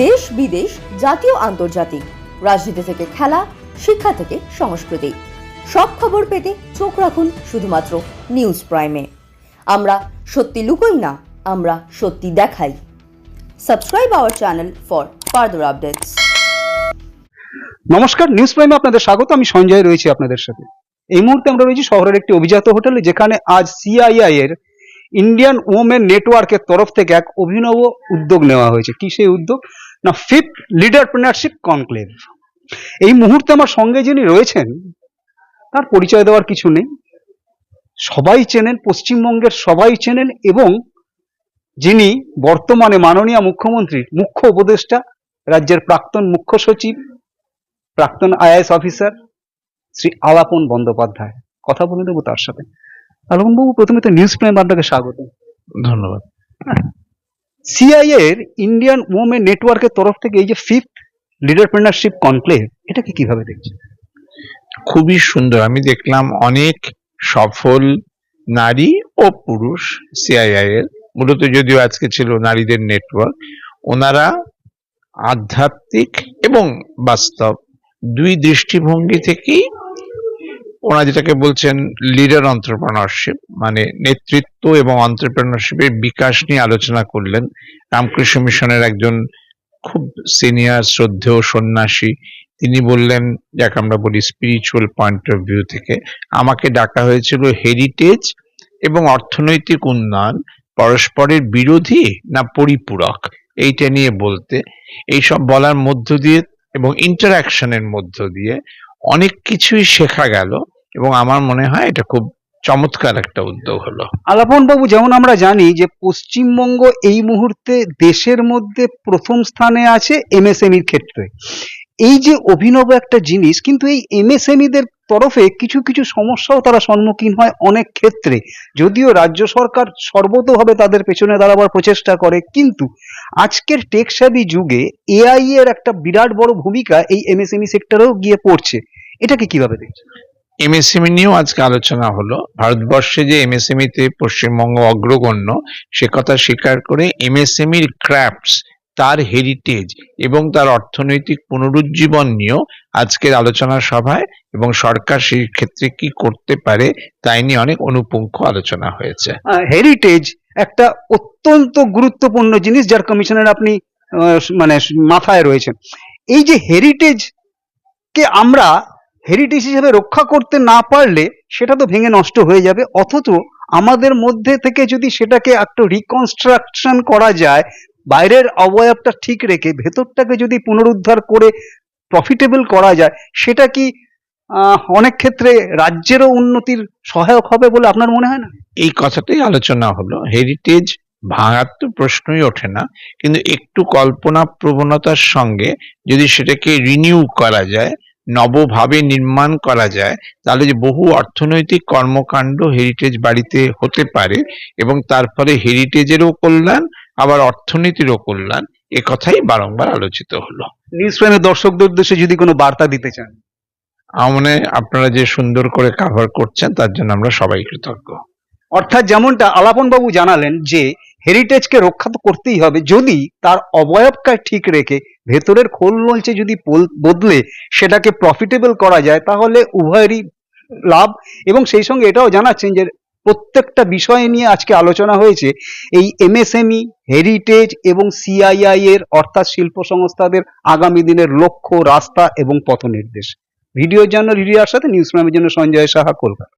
দেশ বিদেশ, জাতীয়, আন্তর্জাতিক। রাজনীতি থেকে খেলা, শিক্ষা থেকে সংস্কৃতি। সব খবর পেতে চোখ রাখুন শুধুমাত্র নিউজ প্রাইমে। আমরা সত্যি লুকোই না, আমরা সত্যি দেখাই। Subscribe our channel for further updates. নমস্কার, নিউজ প্রাইমে আপনাদের স্বাগত, আমি সঞ্জয় রয়েছি আপনাদের সাথে। এই মুহূর্তে আমরা রয়েছি শহরের একটি অভিজাত হোটেলে, যেখানে আজ সিআইআই এর ইন্ডিয়ান ওমেন নেটওয়ার্কের তরফ থেকে এক অভিনব উদ্যোগ নেওয়া হয়েছে। কি সেই উদ্যোগ? না ফিফথ লিডারপ্রেনারশিপ কনক্লেভ এই মুহূর্তে আমার সঙ্গে যিনি রয়েছেন, তার পরিচয় দেওয়ার কিছু নেই। সবাই চেনেন, পশ্চিমবঙ্গের সবাই চেনেন এবং যিনি বর্তমানে মাননীয় মুখ্যমন্ত্রীর মুখ্য উপদেষ্টা, রাজ্যের প্রাক্তন মুখ্য সচিব, প্রাক্তন আইএস অফিসার, শ্রী আলাপন বন্দ্যোপাধ্যায়। কথা বলে দেবো তার সাথে। আলাপন বাবু প্রথমে তো নিউজ প্রাইম আপনাকে স্বাগত ধন্যবাদ। সিআইএ এর ইন্ডিয়ান ওমেন নেটওয়ার্কের তরফ থেকে এই যে ফিফথ লিডারপ্রেনারশিপ কনক্লেভ এটাকে কীভাবে দেখছেন? খুবই সুন্দর। আমি দেখলাম অনেক সফল নারী ও পুরুষ সিআইআই এর মূলত যদিও আজকে ছিল নারীদের নেটওয়ার্ক ওনারা আধ্যাত্মিক এবং বাস্তব দুই দৃষ্টিভঙ্গি থেকেই ওনারা যেটাকে বলছেন লিডার অন্টারপ্রেনারশিপ মানে নেতৃত্ব এবং অন্টারপ্রেনারশিপের বিকাশ নিয়ে আলোচনা করলেন। রামকৃষ্ণ মিশনের একজন খুব সিনিয়র শ্রদ্ধেয় সন্ন্যাসী। তিনি বললেন, যাকে আমরা বলি স্পিরিচুয়াল পয়েন্ট অফ ভিউ থেকে, আমাকে ডাকা হয়েছিল হেরিটেজ এবং অর্থনৈতিক উন্নয়ন, পরস্পরের বিরোধী না পরিপূরক? এইটা নিয়ে বলতে, এইসব বলার মধ্য দিয়ে এবং ইন্টারাকশনের মধ্য দিয়ে অনেক কিছুই শেখা গেল এবং আমার মনে হয় এটা খুব চমৎকার একটা উদ্যোগ হলো। আলাপন বাবু যেমন আমরা জানি যে পশ্চিমবঙ্গ এই মুহূর্তে দেশের মধ্যে প্রথম স্থানে আছে এমএসএমইর ক্ষেত্রে। এই যে অভিনব একটা জিনিস, কিন্তু এই এমএসএমইদের তরফে কিছু কিছু সমস্যাও তারা সম্মুখীন হয় অনেক ক্ষেত্রে। যদিও রাজ্য সরকার সর্বতভাবে তাদের পেছনে দাঁড়াবার প্রচেষ্টা করে, কিন্তু আজকের টেকসাবি যুগে এআই এর একটা বিরাট বড় ভূমিকা এই এমএসএমই সেক্টরেও গিয়ে পড়ছে। এটাকে কীভাবে দেখছেন? এমএসএমই নিয়েও আজকে আলোচনা হলো। ভারতবর্ষে যে এমএসএমই তে পশ্চিমবঙ্গ অগ্রগণ্য, সে কথা স্বীকার করে এমএসএমইর ক্রাফটস তার হেরিটেজ এবং তার অর্থনৈতিক পুনরুজ্জীবন নিয়েও আজকের আলোচনা সভায় এবং সরকার সেই ক্ষেত্রে কি করতে পারে তাই নিয়ে অনেক অনুপুঙ্খ আলোচনা হয়েছে। হেরিটেজ একটা অত্যন্ত গুরুত্বপূর্ণ জিনিস যার কমিশনের আপনি মানে মাথায় রয়েছেন। এই যে হেরিটেজ কে আমরা হেরিটেজ হিসেবে রক্ষা করতে না পারলে সেটা তো ভেঙে নষ্ট হয়ে যাবে। অথচ আমাদের মধ্যে থেকে যদি সেটাকে একটু রিকনস্ট্রাকশন করা যায় বাইরের অবয়বটা ঠিক রেখে ভেতরটাকে যদি পুনরুদ্ধার করে প্রফিটেবল করা যায়, সেটা কি অনেক ক্ষেত্রে রাজ্যেরও উন্নতির সহায়ক হবে বলে আপনার মনে হয় না? এই কথাটাই আলোচনা হলো। হেরিটেজ ভাঙার তো প্রশ্নই ওঠে না, কিন্তু একটু কল্পনা প্রবণতার সঙ্গে যদি সেটাকে রিনিউ করা যায়, নবভাবে নির্মাণ করা যায়, তাহলে যে বহু অর্থনৈতিক কর্মকাণ্ড হেরিটেজ বাড়িতে হতে পারে এবং তার ফলে হেরিটেজেরও কল্যাণ আবার অর্থনীতিরও কল্যাণ এ কথাই বারংবার আলোচিত হলো। নিউজ প্রাইমের দর্শকদের উদ্দেশ্যে যদি কোনো বার্তা দিতে চান। আমনে আপনারা যে সুন্দর করে কাভার করছেন তার জন্য আমরা সবাই কৃতজ্ঞ। অর্থাৎ যেমনটা আলাপন বাবু জানালেন যে হেরিটেজকে রক্ষা তো করতেই হবে যদি তার অবয়বকে ঠিক রেখে ভেতরের খোল নলচে যদি বদলে সেটাকে প্রফিটেবল করা যায় তাহলে উভয়েরই লাভ। এবং সেই সঙ্গে এটাও জানাচ্ছেন যে প্রত্যেকটা বিষয় নিয়ে আজকে আলোচনা হয়েছে, এই এমএসএমই হেরিটেজ এবং সিআইআই এর, অর্থাৎ শিল্প সংস্থাদের আগামী দিনের লক্ষ্য, রাস্তা এবং পথ নির্দেশ। ভিডিওর জন্য রিডিয়ার সাথে নিউজ জন্য সঞ্জয় সাহা, কলকাতা।